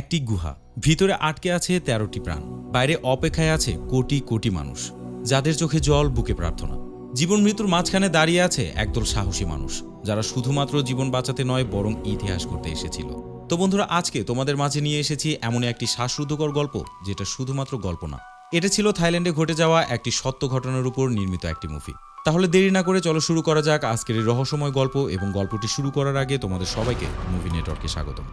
একটি গুহা। ভিতরে আটকে আছে তেরোটি প্রাণ। বাইরে অপেক্ষায় আছে কোটি কোটি মানুষ, যাদের চোখে জল, বুকে প্রার্থনা। জীবন মৃত্যুর মাঝখানে দাঁড়িয়ে আছে একদল সাহসী মানুষ, যারা শুধুমাত্র জীবন বাঁচাতে নয়, বরং ইতিহাস করতে এসেছিল। তো বন্ধুরা, আজকে তোমাদের মাঝে নিয়ে এসেছি এমন একটি শ্বাসরুদ্ধকর গল্প, যেটা শুধুমাত্র গল্প না। এটা ছিল থাইল্যান্ডে ঘটে যাওয়া একটি সত্য ঘটনার উপর নির্মিত একটি মুভি। তাহলে দেরি না করে চলো শুরু করা যাক আজকের এই রহস্যময় গল্প এবং গল্পটি শুরু করার আগে তোমাদের সবাইকে মুভি নেটওয়ার্কে স্বাগতম।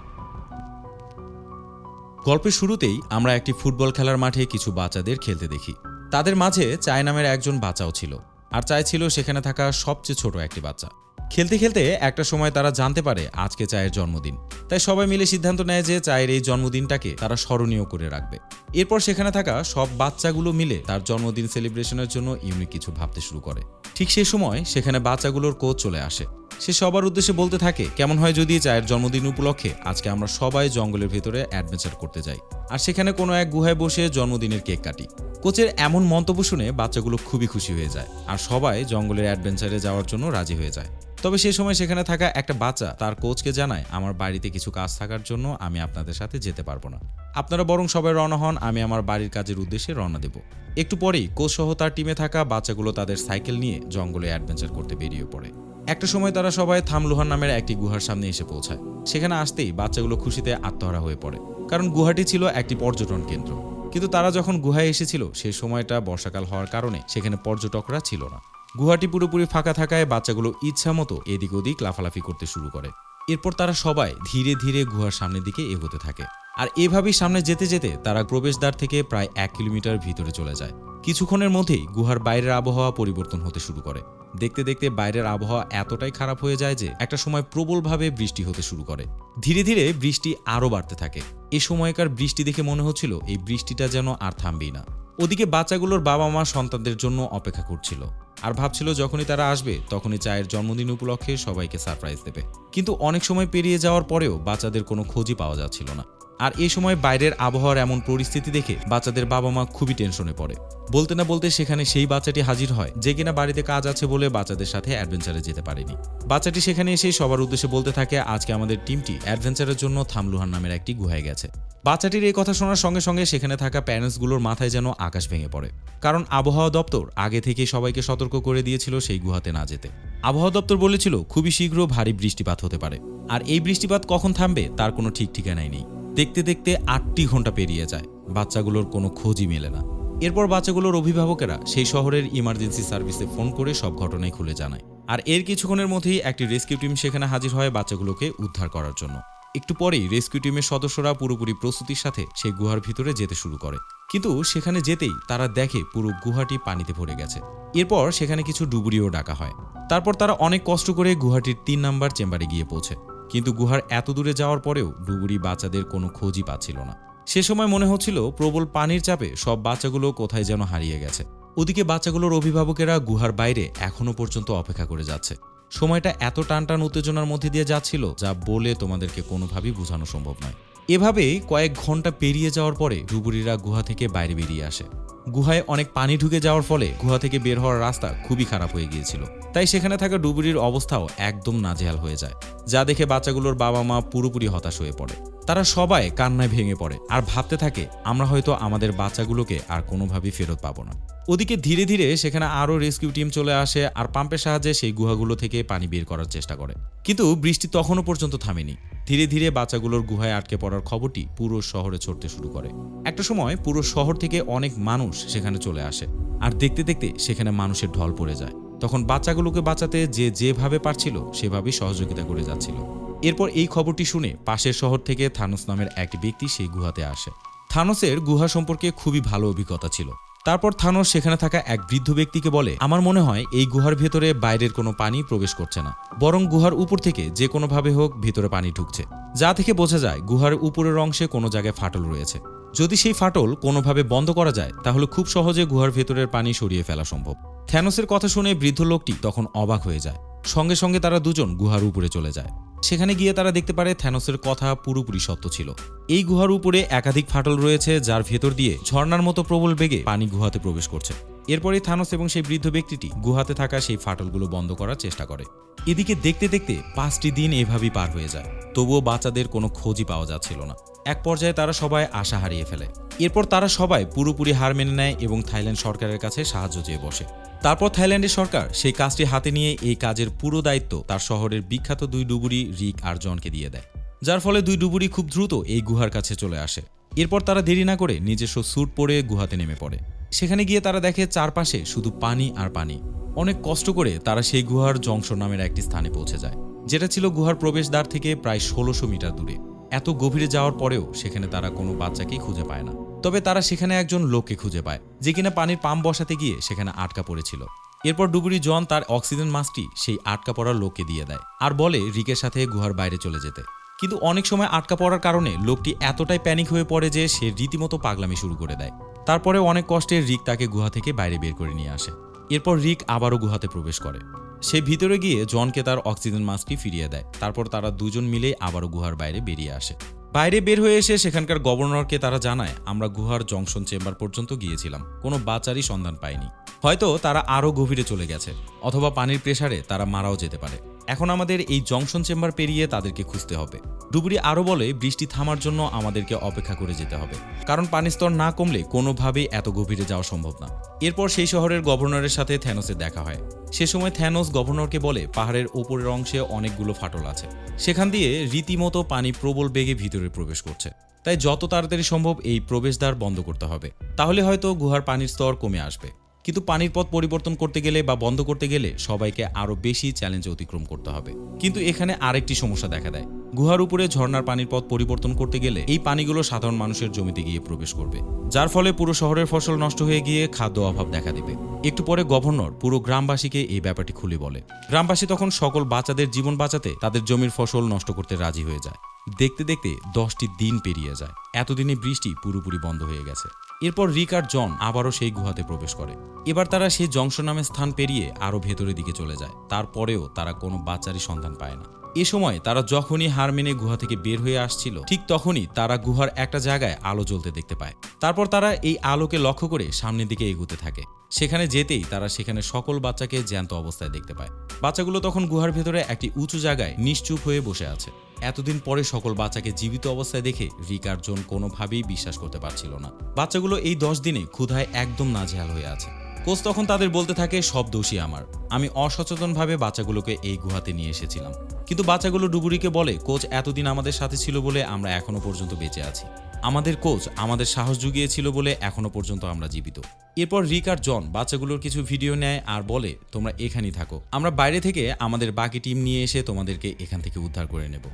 গল্পের শুরুতেই আমরা একটি ফুটবল খেলার মাঠে কিছু বাচ্চাদের খেলতে দেখি। তাদের মাঝে চায় নামের একজন বাচ্চাও ছিল, আর চায় ছিল সেখানে থাকা সবচেয়ে ছোট একটি বাচ্চা। খেলতে খেলতে একটা সময় তারা জানতে পারে আজকে চায়ের জন্মদিন, তাই সবাই মিলে সিদ্ধান্ত নেয় যে চায়ের এই জন্মদিনটাকে তারা স্মরণীয় করে রাখবে। এরপর সেখানে থাকা সব বাচ্চাগুলো মিলে তার জন্মদিন সেলিব্রেশনের জন্য ইউনিক কিছু ভাবতে শুরু করে। ঠিক সেই সময় সেখানে বাচ্চাগুলোর কোচ চলে আসে। সে সবার উদ্দেশ্যে বলতে থাকে, কেমন হয় যদি চায়ের জন্মদিন উপলক্ষে আজকে আমরা সবাই জঙ্গলের ভেতরে অ্যাডভেঞ্চার করতে যাই। আর সেখানে কোনো এক গুহায় বসে জন্মদিনের কেক কাটি। কোচের এমন মন্তব্য শুনে বাচ্চাগুলো খুবই খুশি হয়ে যায় আর সবাই জঙ্গলের অ্যাডভেঞ্চারে যাওয়ার জন্য রাজি হয়ে যায়। তবে সে সময় সেখানে থাকা একটা বাচ্চা তার কোচকে জানায়, আমার বাড়িতে কিছু কাজ থাকার জন্য আমি আপনাদের সাথে যেতে পারব না। আপনারা বরং সবাই রওনা হন, আমি আমার বাড়ির কাজের উদ্দেশ্যে রওনা দেব। একটু পরেই কোচ সহ তার টিমে থাকা বাচ্চাগুলো তাদের সাইকেল নিয়ে জঙ্গলে অ্যাডভেঞ্চার করতে বেরিয়ে পড়ে। একটা সময় তারা সবাই থামলুহান নামের একটি গুহার সামনে এসে পৌঁছায়। সেখানে আসতেই বাচ্চাগুলো খুশিতে আত্মহারা হয়ে পড়ে। কারণ গুহাটি ছিল একটি পর্যটন কেন্দ্র। কিন্তু তারা যখন গুহায় এসেছিল সেই সময়টা বর্ষাকাল হওয়ার কারণে সেখানে পর্যটকরা ছিল না। গুহাটি পুরোপুরি ফাঁকা থাকায় বাচ্চাগুলো ইচ্ছা মতো এদিক ওদিক লাফালাফি করতে শুরু করে। এরপর তারা সবাই ধীরে ধীরে গুহার সামনের দিকে এগোতে থাকে। আর এভাবেই সামনে যেতে যেতে তারা প্রবেশদ্বার থেকে প্রায় এক কিলোমিটার ভিতরে চলে যায়। কিছুক্ষণের মধ্যেই গুহার বাইরের আবহাওয়া পরিবর্তন হতে শুরু করে। দেখতে দেখতে বাইরের আবহাওয়া এতটাই খারাপ হয়ে যায় যে একটা সময় প্রবলভাবে বৃষ্টি হতে শুরু করে। ধীরে ধীরে বৃষ্টি আরও বাড়তে থাকে। এ সময়কার বৃষ্টি দেখে মনে হচ্ছিল এই বৃষ্টিটা যেন আর থামবেই না। ওদিকে বাচ্চাগুলোর বাবা মা সন্তানদের জন্য অপেক্ষা করছিল। আর ভাবছিল যখনই তারা আসবে, তখনই চায়ের জন্মদিন উপলক্ষে সবাইকে সারপ্রাইজ দেবে। কিন্তু অনেক সময় পেরিয়ে যাওয়ার পরেও বাচ্চাদের কোনো খোঁজই পাওয়া যাচ্ছিল না। আর এই সময় বাইরের আবহাওয়ার এমন পরিস্থিতি দেখে বাচ্চাদের বাবা মা খুবই টেনশনে পড়ে। বলতে না বলতে সেখানে সেই বাচ্চাটি হাজির হয় যে কিনা বাড়িতে কাজ আছে বলে বাচ্চাদের সাথে অ্যাডভেঞ্চারে যেতে পারেনি। বাচ্চাটি সেখানে এসে সবার উদ্দেশ্যে বলতে থাকে, আজকে আমাদের টিমটি অ্যাডভেঞ্চারের জন্য থামলুহান নামের একটি গুহায় গেছে। বাচ্চাটির এই কথা শোনার সঙ্গে সঙ্গে সেখানে থাকা প্যারেন্টসগুলোর মাথায় যেন আকাশ ভেঙে পড়ে। কারণ আবহাওয়া দপ্তর আগে থেকেই সবাইকে সতর্ক করে দিয়েছিল সেই গুহাতে না যেতে। আবহাওয়া দপ্তর বলেছিল, খুবই শীঘ্র ভারী বৃষ্টিপাত হতে পারে। আর এই বৃষ্টিপাত কখন থামবে তার কোনো ঠিক ঠিকানাই নেই। দেখতে দেখতে আটটি ঘণ্টা পেরিয়ে যায়। বাচ্চাগুলোর কোনো খোঁজই মেলে না। এরপর বাচ্চাগুলোর অভিভাবকেরা সেই শহরের ইমার্জেন্সি সার্ভিসে ফোন করে সব ঘটনাই খুলে জানায়। আর এর কিছুক্ষণের মধ্যেই একটি রেস্কিউ টিম সেখানে হাজির হয় বাচ্চাগুলোকে উদ্ধার করার জন্য। একটু পরেই রেস্কিউ টিমের সদস্যরা পুরোপুরি প্রস্তুতির সাথে সেই গুহার ভিতরে যেতে শুরু করে। কিন্তু সেখানে যেতেই তারা দেখে পুরো গুহাটি পানিতে ভরে গেছে। এরপর সেখানে কিছু ডুবুরিও ডাকা হয়। তারপর তারা অনেক কষ্ট করে গুহাটির তিন নাম্বার চেম্বারে গিয়ে পৌঁছে। কিন্তু গুহার এত দূরে যাওয়ার পরেও ডুবুরি বাচ্চাদের কোনো খোঁজই পাচ্ছিল না। সে সময় মনে হচ্ছিল প্রবল পানির চাপে সব বাচ্চাগুলো কোথায় যেন হারিয়ে গেছে। ওদিকে বাচ্চাগুলোর অভিভাবকেরা গুহার বাইরে এখনও পর্যন্ত অপেক্ষা করে যাচ্ছে। সময়টা এত টান টান উত্তেজনার মধ্যে দিয়ে যাচ্ছিল যা বলে তোমাদেরকে কোনোভাবেই বোঝানো সম্ভব নয়। এভাবেই কয়েক ঘণ্টা পেরিয়ে যাওয়ার পরে ডুবুরিরা গুহা থেকে বাইরে বেরিয়ে আসে। গুহায় অনেক পানি ঢুকে যাওয়ার ফলে গুহা থেকে বের হওয়ার রাস্তা খুবই খারাপ হয়ে গিয়েছিল। তাই সেখানে থাকা ডুবুরির অবস্থাও একদম নাজেহাল হয়ে যায়, যা দেখে বাচ্চাগুলোর বাবা মা পুরোপুরি হতাশ হয়ে পড়ে। তারা সবাই কান্নায় ভেঙে পড়ে আর ভাবতে থাকে, আমরা হয়তো আমাদের বাচ্চাগুলোকে আর কোনোভাবেই ফেরত পাবো না। ওদিকে ধীরে ধীরে সেখানে আরও রেস্কিউ টিম চলে আসে আর পাম্পের সাহায্যে সেই গুহাগুলো থেকে পানি বের করার চেষ্টা করে। কিন্তু বৃষ্টি তখনও পর্যন্ত থামেনি। ধীরে ধীরে বাচ্চাগুলোর গুহায় আটকে পড়ার খবরটি পুরো শহরে ছড়তে শুরু করে। একটা সময় পুরো শহর থেকে অনেক মানুষ সেখানে চলে আসে আর দেখতে দেখতে সেখানে মানুষের ঢল পড়ে যায়। তখন বাচ্চাগুলোকে বাঁচাতে যে যেভাবে পারছিল সেভাবেই সহযোগিতা করে যাচ্ছিল। এরপর এই খবরটি শুনে পাশের শহর থেকে থানোস নামের এক ব্যক্তি সেই গুহাতে আসে। থানোসের গুহা সম্পর্কে খুবই ভালো অভিজ্ঞতা ছিল। তারপর থানোস সেখানে থাকা এক বৃদ্ধ ব্যক্তিকে বলে, আমার মনে হয় এই গুহার ভেতরে বাইরের কোনো পানি প্রবেশ করছে না। বরং গুহার উপর থেকে যে কোনোভাবে হোক ভেতরে পানি ঢুকছে। যা থেকে বোঝা যায়, গুহার উপরের অংশে কোনো জায়গায় ফাটল রয়েছে। যদি সেই ফাটল কোনোভাবে বন্ধ করা যায়, তাহলে খুব সহজে গুহার ভেতরের পানি সরিয়ে ফেলা সম্ভব। থ্যানোসের কথা শুনে বৃদ্ধ লোকটি তখন অবাক হয়ে যায়। সঙ্গে সঙ্গে তারা দুজন গুহার উপরে চলে যায়। সেখানে গিয়ে তারা দেখতে পারে থ্যানোসের কথা পুরোপুরি সত্য ছিল। এই গুহার উপরে একাধিক ফাটল রয়েছে, যার ভেতর দিয়ে ঝর্ণার মতো প্রবল বেগে পানি গুহাতে প্রবেশ করছে। এরপরে থানোস এবং সেই বৃদ্ধ ব্যক্তিটি গুহাতে থাকা সেই ফাটলগুলো বন্ধ করার চেষ্টা করে। এদিকে দেখতে দেখতে পাঁচটি দিন এভাবেই পার হয়ে যায়, তবুও বাচ্চাদের কোনো খোঁজই পাওয়া যাচ্ছিল না। এক পর্যায়ে তারা সবাই আশা হারিয়ে ফেলে। এরপর তারা সবাই পুরোপুরি হার মেনে নেয় এবং থাইল্যান্ড সরকারের কাছে সাহায্য চেয়ে বসে। তারপর থাইল্যান্ডের সরকার সেই কাজটি হাতে নিয়ে এই কাজের পুরো দায়িত্ব তার শহরের বিখ্যাত দুই ডুবুরি রিক আর জনকে দিয়ে দেয়। যার ফলে দুই ডুবুরি খুব দ্রুত এই গুহার কাছে চলে আসে। এরপর তারা দেরি না করে নিজস্ব স্যুট পরে গুহাতে নেমে পড়ে। সেখানে গিয়ে তারা দেখে চারপাশে শুধু পানি আর পানি। অনেক কষ্ট করে তারা সেই গুহার জংশন নামের একটি স্থানে পৌঁছে যায়, যেটা ছিল গুহার প্রবেশদ্বার থেকে প্রায় ষোলোশো মিটার দূরে। এত গভীরে যাওয়ার পরেও সেখানে তারা কোনো বাচ্চাকেই খুঁজে পায় না। তবে তারা সেখানে একজন লোককে খুঁজে পায়, যে কিনা পানির পাম্প বসাতে গিয়ে সেখানে আটকা পড়েছিল। এরপর ডুবুরি জন তার অক্সিজেন মাস্কটি সেই আটকা পড়ার লোককে দিয়ে দেয় আর বলে রিকের সাথে গুহার বাইরে চলে যেতে। কিন্তু অনেক সময় আটকা পড়ার কারণে লোকটি এতটাই প্যানিক হয়ে পড়ে যে সে রীতিমতো পাগলামি শুরু করে দেয়। তারপরে অনেক কষ্টে রিক তাকে গুহা থেকে বাইরে বের করে নিয়ে আসে। এরপর রিক আবারও গুহাতে প্রবেশ করে। সে ভিতরে গিয়ে জনকে তার অক্সিজেন মাস্কটি ফিরিয়ে দেয়। তারপর তারা দুজন মিলে আবারও গুহার বাইরে বেরিয়ে আসে। বাইরে বের হয়ে এসে সেখানকার গভর্নরকে তারা জানায়, আমরা গুহার জংশন চেম্বার পর্যন্ত গিয়েছিলাম। কোনো বাচ্চারই সন্ধান পাইনি। হয়তো তারা আরও গভীরে চলে গেছে, অথবা পানির প্রেসারে তারা মারাও যেতে পারে। এখন আমাদের এই জংশন চেম্বার পেরিয়ে তাদেরকে খুঁজতে হবে। ডুবুরি আরও বলে, বৃষ্টি থামার জন্য আমাদেরকে অপেক্ষা করে যেতে হবে। কারণ পানির স্তর না কমলে কোনোভাবেই এত গভীরে যাওয়া সম্ভব না। এরপর সেই শহরের গভর্নরের সাথে থ্যানোসের দেখা হয়। সে সময় থ্যানোস গভর্নরকে বলে, পাহাড়ের ওপরের অংশে অনেকগুলো ফাটল আছে। সেখান দিয়ে রীতিমতো পানি প্রবল বেগে ভিতরে প্রবেশ করছে। তাই যত তাড়াতাড়ি সম্ভব এই প্রবেশদ্বার বন্ধ করতে হবে। তাহলে হয়তো গুহার পানির স্তর কমে আসবে। কিন্তু পানির পথ পরিবর্তন করতে গেলে বা বন্ধ করতে গেলে সবাইকে আরও বেশি চ্যালেঞ্জ অতিক্রম করতে হবে। কিন্তু এখানে আরেকটি সমস্যা দেখা দেয়। গুহার উপরে ঝর্ণার পানির পথ পরিবর্তন করতে গেলে এই পানিগুলো সাধারণ মানুষের জমিতে গিয়ে প্রবেশ করবে। যার ফলে পুরো শহরের ফসল নষ্ট হয়ে গিয়ে খাদ্য অভাব দেখা দেবে। একটু পরে গভর্নর পুরো গ্রামবাসীকে এই ব্যাপারটি খুলে বলে। গ্রামবাসী তখন সকল বাচ্চাদের জীবন বাঁচাতে তাদের জমির ফসল নষ্ট করতে রাজি হয়ে যায়। দেখতে দেখতে দশটি দিন পেরিয়ে যায়। এতদিনে বৃষ্টি পুরোপুরি বন্ধ হয়ে গেছে। এরপর রিক আর জন আবারও সেই গুহাতে প্রবেশ করে। এবার তারা সেই জংশন নামের স্থান পেরিয়ে আরও ভেতরের দিকে চলে যায়। তারপরেও তারা কোনো বাচ্চারই সন্ধান পায় না। এ সময় তারা যখনই হার মেনে গুহা থেকে বের হয়ে আসছিল, ঠিক তখনই তারা গুহার একটা জায়গায় আলো জ্বলতে দেখতে পায়। তারপর তারা এই আলোকে লক্ষ্য করে সামনের দিকে এগুতে থাকে। সেখানে যেতেই তারা সেখানে সকল বাচ্চাকে জ্যান্ত অবস্থায় দেখতে পায়। বাচ্চাগুলো তখন গুহার ভেতরে একটি উঁচু জায়গায় নিশ্চুপ হয়ে বসে আছে। এতদিন পরে সকল বাচ্চাকে জীবিত অবস্থায় দেখে রিকার জন কোনোভাবেই বিশ্বাস করতে পারছিল না। বাচ্চাগুলো এই দশ দিনে ক্ষুধায় একদম নাজেহাল হয়ে আছে। কোচ তখন তাদের বলতে থাকে, সব দোষী আমার। আমি অসচেতনভাবে বাচ্চাগুলোকে এই গুহাতে নিয়ে এসেছিলাম। কিন্তু বাচ্চাগুলো ডুবুরিকে বলে, কোচ এতদিন আমাদের সাথে ছিল বলে আমরা এখনও পর্যন্ত বেঁচে আছি। আমাদের কোচ আমাদের সাহস জুগিয়েছিল বলে এখনও পর্যন্ত আমরা জীবিত। এরপর রিক আর জন বাচ্চাগুলোর কিছু ভিডিও নেয় আর বলে, তোমরা এখানেই থাকো। আমরা বাইরে থেকে আমাদের বাকি টিম নিয়ে এসে তোমাদেরকে এখান থেকে উদ্ধার করে নেব।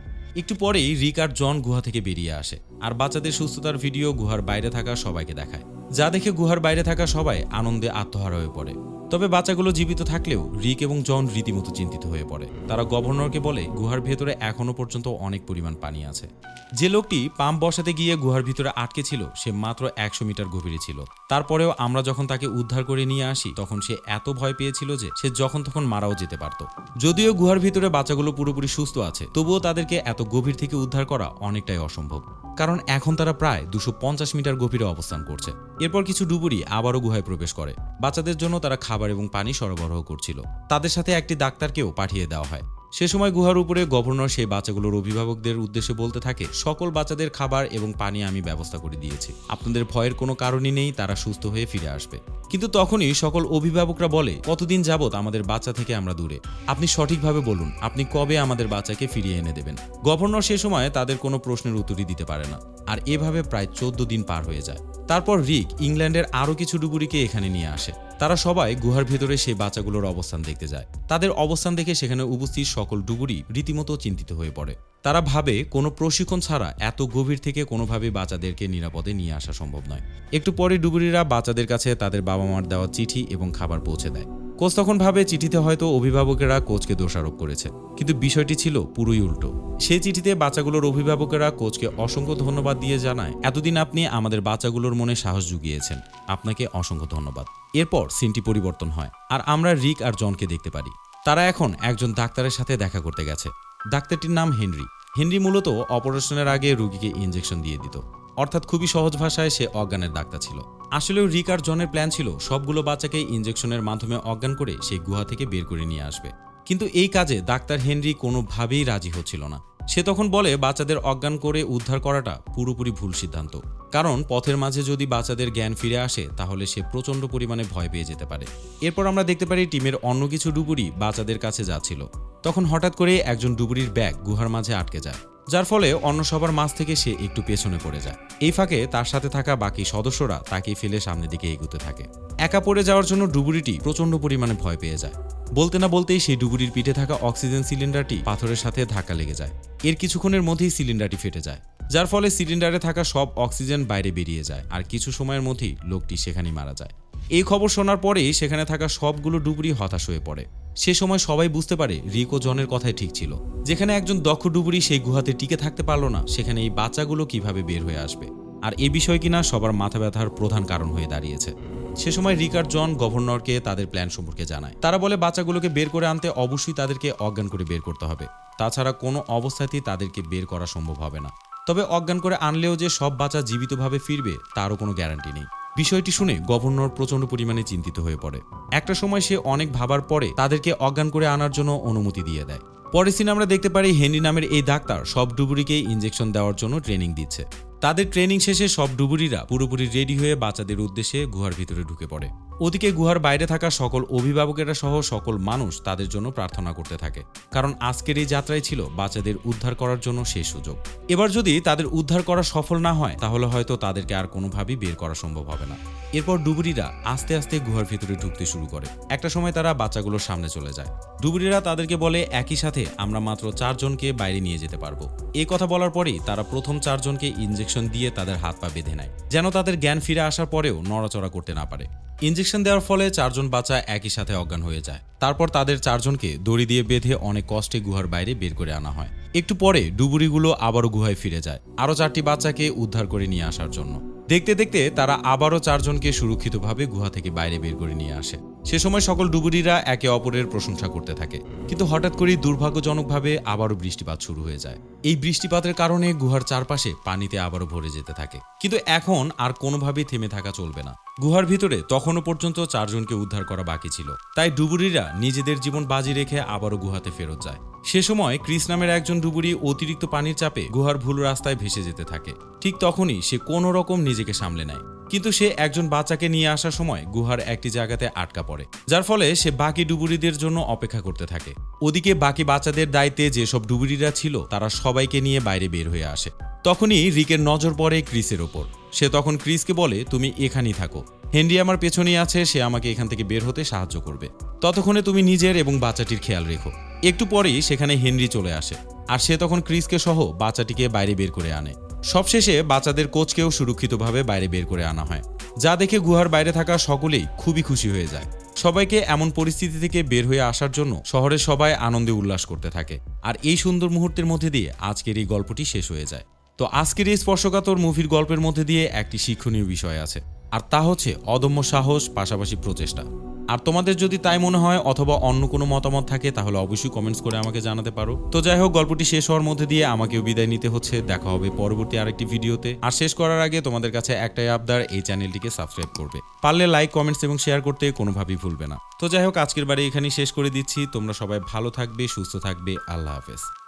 একটু পরেই রিক আর জন গুহা থেকে বেরিয়ে আসে, আর বাচ্চাদের সুস্থতার ভিডিও গুহার বাইরে থাকা সবাইকে দেখায়। যা দেখে গুহার বাইরে থাকা সবাই আনন্দে আত্মহারা হয়ে পড়ে। তবে বাচ্চাগুলো জীবিত থাকলেও রিক এবং জন রীতিমতো চিন্তিত হয়ে পড়ে। তারা গভর্নরকে বলে, গুহার ভেতরে এখনও পর্যন্ত অনেক পরিমাণ পানি আছে। যে লোকটি পাম্প বসাতে গিয়ে গুহার ভিতরে আটকে ছিল, সে মাত্র একশো মিটার গভীরে ছিল। তারপরেও আমরা যখন তাকে উদ্ধার করে নিয়ে আসি, তখন সে এত ভয় পেয়েছিল যে সে যখন তখন মারাও যেতে পারত। যদিও গুহার ভিতরে বাচ্চাগুলো পুরোপুরি সুস্থ আছে, তবুও তাদেরকে এত গভীর থেকে উদ্ধার করা অনেকটাই অসম্ভব। কারণ এখন তারা প্রায় দুশো মিটার গভীরে অবস্থান করছে। এরপর কিছু ডুবুরি আবারও গুহায় প্রবেশ করে। বাচ্চাদের জন্য তারা খাবার এবং পানি সরবরাহ করছিল। তাদের সাথে একটি ডাক্তারকেও পাঠিয়ে দেওয়া হয়। সে সময় গুহার উপরে গভর্নর সেই বাচ্চাগুলোর অভিভাবকদের উদ্দেশ্যে বলতে থাকে, সকল বাচ্চাদের খাবার এবং পানি আমি ব্যবস্থা করে দিয়েছি। আপনাদের ভয়ের কোনো কারণই নেই, তারা সুস্থ হয়ে ফিরে আসবে। কিন্তু তখনই সকল অভিভাবকরা বলে, কতদিন যাবৎ আমাদের বাচ্চা থেকে আমরা দূরে? আপনি সঠিকভাবে বলুন, আপনি কবে আমাদের বাচ্চাকে ফিরিয়ে এনে দেবেন? গভর্নর সে সময় তাদের কোনো প্রশ্নের উত্তরই দিতে পারে না। আর এভাবে প্রায় চোদ্দ দিন পার হয়ে যায়। তারপর রিক ইংল্যান্ডের আরও কিছু ডুবুরিকে এখানে নিয়ে আসে। তারা সবাই গুহার ভেতরে সেই বাচ্চাগুলোর অবস্থান দেখতে যায়। তাদের অবস্থান দেখে সেখানে উপস্থিত সকল ডুবুরি রীতিমতো চিন্তিত হয়ে পড়ে। তারা ভাবে, কোনো প্রশিক্ষণ ছাড়া এত গভীর থেকে কোনোভাবে বাচ্চাদেরকে নিরাপদে নিয়ে আসা সম্ভব নয়। একটু পরে ডুবুরিরা বাচ্চাদের কাছে তাদের বাবা মার দেওয়া চিঠি এবং খাবার পৌঁছে দেয়। কোচ তখন ভাবে চিঠিতে হয়তো অভিভাবকেরা কোচকে দোষারোপ করেছে। কিন্তু বিষয়টি ছিল পুরোই উল্টো। সেই চিঠিতে বাচ্চাগুলোর অভিভাবকেরা কোচকে অসংখ্য ধন্যবাদ দিয়ে জানায়, এতদিন আপনি আমাদের বাচ্চাগুলোর মনে সাহস জুগিয়েছেন। আপনাকে অসংখ্য ধন্যবাদ। এরপর সিনটি পরিবর্তন হয়, আর আমরা রিক আর জনকে দেখতে পারি। তারা এখন একজন ডাক্তারের সাথে দেখা করতে গেছে। ডাক্তারটির নাম হেনরি। হেনরি মূলত অপারেশনের আগে রোগীকে ইঞ্জেকশন দিয়ে দিত। অর্থাৎ খুবই সহজ ভাষায় সে অজ্ঞানের ডাক্তার ছিল। আসলেও রিক আর জনের প্ল্যান ছিল, সবগুলো বাচ্চাকে ইঞ্জেকশনের মাধ্যমে অজ্ঞান করে সেই গুহা থেকে বের করে নিয়ে আসবে। কিন্তু এই কাজে ডাক্তার হেনরি কোনোভাবেই রাজি হচ্ছিল না। সে তখন বলে, বাচ্চাদের অজ্ঞান করে উদ্ধার করাটা পুরোপুরি ভুল সিদ্ধান্ত। কারণ পথের মাঝে যদি বাচ্চাদের জ্ঞান ফিরে আসে, তাহলে সে প্রচণ্ড পরিমাণে ভয় পেয়ে যেতে পারে। এরপর আমরা দেখতে পারি টিমের অন্য কিছু ডুবুরি বাচ্চাদের কাছে যাচ্ছিল। তখন হঠাৎ করে একজন ডুবুরির ব্যাগ গুহার মাঝে আটকে যায়। যার ফলে অন্য সবার মাঝ থেকে সে একটু পেছনে পড়ে যায়। এই ফাঁকে তার সাথে থাকা বাকি সদস্যরা তাকে ফেলে সামনের দিকে এগুতে থাকে। একা পড়ে যাওয়ার জন্য ডুবুরিটি প্রচণ্ড পরিমাণে ভয় পেয়ে যায়। বলতে না বলতেই সেই ডুবুরির পিঠে থাকা অক্সিজেন সিলিন্ডারটি পাথরের সাথে ধাক্কা লেগে যায়। এর কিছুক্ষণের মধ্যেই সিলিন্ডারটি ফেটে যায়, যার ফলে সিলিন্ডারে থাকা সব অক্সিজেন বাইরে বেরিয়ে যায় আর কিছু সময়ের মধ্যেই লোকটি সেখানেই মারা যায়। এই খবর শোনার পরেই সেখানে থাকা সবগুলো ডুবুরি হতাশ হয়ে পড়ে। সে সময় সবাই বুঝতে পারে রিকো জনের কথাই ঠিক ছিল। যেখানে একজন দক্ষ ডুবুরি সেই গুহাতে টিকে থাকতে পারল না, সেখানে এই বাচ্চাগুলো কীভাবে বের হয়ে আসবে? আর এ বিষয় কিনা সবার মাথা ব্যথার প্রধান কারণ হয়ে দাঁড়িয়েছে। সে সময় রিকার জন গভর্নরকে তাদের প্ল্যান সম্পর্কে জানায়। তারা বলে বাচ্চাগুলোকে বের করে আনতে অবশ্যই তাদেরকে অজ্ঞান করে বের করতে হবে। তাছাড়া কোনো অবস্থাতেই তাদেরকে বের করা সম্ভব হবে না। তবে অজ্ঞান করে আনলেও যে সব বাচ্চা জীবিতভাবে ফিরবে, তারও কোনো গ্যারান্টি নেই। বিষয়টি শুনে গভর্নর প্রচণ্ড পরিমাণে চিন্তিত হয়ে পড়ে। একটা সময় সে অনেক ভাবার পরে তাদেরকে অজ্ঞান করে আনার জন্য অনুমতি দিয়ে দেয়। পরে সিনে আমরা দেখতে পারি হেনরি নামের এই ডাক্তার সব ডুবুরিকে ইঞ্জেকশন দেওয়ার জন্য ট্রেনিং দিচ্ছে। তাদের ট্রেনিং শেষে সব ডুবুরিরা পুরোপুরি রেডি হয়ে বাচ্চাদের উদ্দেশ্যে গুহার ভিতরে ঢুকে পড়ে। ওদিকে গুহার বাইরে থাকা সকল অভিভাবকেরা সহ সকল মানুষ তাদের জন্য প্রার্থনা করতে থাকে। কারণ আজকের এই যাত্রায় ছিল বাচ্চাদের উদ্ধার করার জন্য শেষ সুযোগ। এবার যদি তাদের উদ্ধার করা সফল না হয়, তাহলে হয়তো তাদেরকে আর কোনোভাবেই বের করা সম্ভব হবে না। এরপর ডুবুরিরা আস্তে আস্তে গুহার ভিতরে ঢুকতে শুরু করে। একটা সময় তারা বাচ্চাগুলোর সামনে চলে যায়। ডুবুরিরা তাদেরকে বলে, একই সাথে আমরা মাত্র চারজনকে বাইরে নিয়ে যেতে পারব। এই কথা বলার পরেই তারা প্রথম চারজনকে ইঞ্জেকশন দিয়ে তাদের হাত পা বেঁধে নেয়, যেন তাদের জ্ঞান ফিরে আসার পরেও নড়াচড়া করতে না পারে। ইঞ্জেকশন দেওয়ার ফলে চারজন বাচ্চা একই সাথে অজ্ঞান হয়ে যায়। তারপর তাদের চারজনকে দড়ি দিয়ে বেঁধে অনেক কষ্টে গুহার বাইরে বের করে আনা হয়। একটু পরে ডুবুরিগুলো আবারও গুহায় ফিরে যায়, আরও চারটি বাচ্চাকে উদ্ধার করে নিয়ে আসার জন্য। দেখতে দেখতে তারা আবারও চারজনকে সুরক্ষিতভাবে গুহা থেকে বাইরে বের করে নিয়ে আসে। সে সময় সকল ডুবুরিরা একে অপরের প্রশংসা করতে থাকে। কিন্তু হঠাৎ করেই দুর্ভাগ্যজনকভাবে আবারও বৃষ্টিপাত শুরু হয়ে যায়। এই বৃষ্টিপাতের কারণে গুহার চারপাশে পানিতে আবারও ভরে যেতে থাকে। কিন্তু এখন আর কোনোভাবেই থেমে থাকা চলবে না। গুহার ভিতরে তখনও পর্যন্ত চারজনকে উদ্ধার করা বাকি ছিল। তাই ডুবুরিরা নিজেদের জীবন বাজি রেখে আবারও গুহাতে ফেরত যায়। সে সময় ক্রিস নামের একজন ডুবুরি অতিরিক্ত পানির চাপে গুহার ভুল রাস্তায় ভেসে যেতে থাকে। ঠিক তখনই সে কোনো রকম নিজেকে সামলে নেয়। কিন্তু সে একজন বাচ্চাকে নিয়ে আসার সময় গুহার একটি জায়গাতে আটকা পড়ে, যার ফলে সে বাকি ডুবুরিদের জন্য অপেক্ষা করতে থাকে। ওদিকে বাকি বাচ্চাদের দায়িত্বে যেসব ডুবুরিরা ছিল, তারা সবাইকে নিয়ে বাইরে বের হয়ে আসে। তখনই রিকের নজর পড়ে ক্রিসের ওপর। সে তখন ক্রিসকে বলে, তুমি এখানেই থাকো। হেনরি আমার পেছনেই আছে, সে আমাকে এখান থেকে বের হতে সাহায্য করবে। ততক্ষণে তুমি নিজের এবং বাচ্চাটির খেয়াল রেখো। একটু পরেই সেখানে হেনরি চলে আসে, আর সে তখন ক্রিসকে সহ বাচ্চাটিকে বাইরে বের করে আনে। সবশেষে বাচ্চাদের কোচকেও সুরক্ষিতভাবে বাইরে বের করে আনা হয়। যা দেখে গুহার বাইরে থাকা সকলেই খুবই খুশি হয়ে যায়। সবাইকে এমন পরিস্থিতি থেকে বের হয়ে আসার জন্য শহরের সবাই আনন্দে উল্লাস করতে থাকে। আর এই সুন্দর মুহূর্তের মধ্যে দিয়ে আজকের এই গল্পটি শেষ হয়ে যায়। তো আজকের এই স্পর্শকাতর মুভির গল্পের মধ্যে দিয়ে একটি শিক্ষণীয় বিষয় আছে, আর তা হচ্ছে অদম্য সাহস পাশাপাশি প্রচেষ্টা। আর তোমাদের যদি তাই মনে হয় অথবা অন্য কোনো মতামত থাকে, তাহলে অবশ্যই কমেন্টস করে আমাকে জানাতে পারো। তো যাই হোক, গল্পটি শেষ হওয়ার মধ্যে দিয়ে আমাকেও বিদায় নিতে হচ্ছে। দেখা হবে পরবর্তী আরেকটি ভিডিওতে। আর শেষ করার আগে তোমাদের কাছে একটাই আবদার, এই চ্যানেলটিকে সাবস্ক্রাইব করবে। পারলে লাইক কমেন্টস এবং শেয়ার করতে কোনোভাবেই ভুলবে না। তো যাই হোক, আজকের বাড়ি এখানেই শেষ করে দিচ্ছি। তোমরা সবাই ভালো থাকবে, সুস্থ থাকবে। আল্লাহ হাফেজ।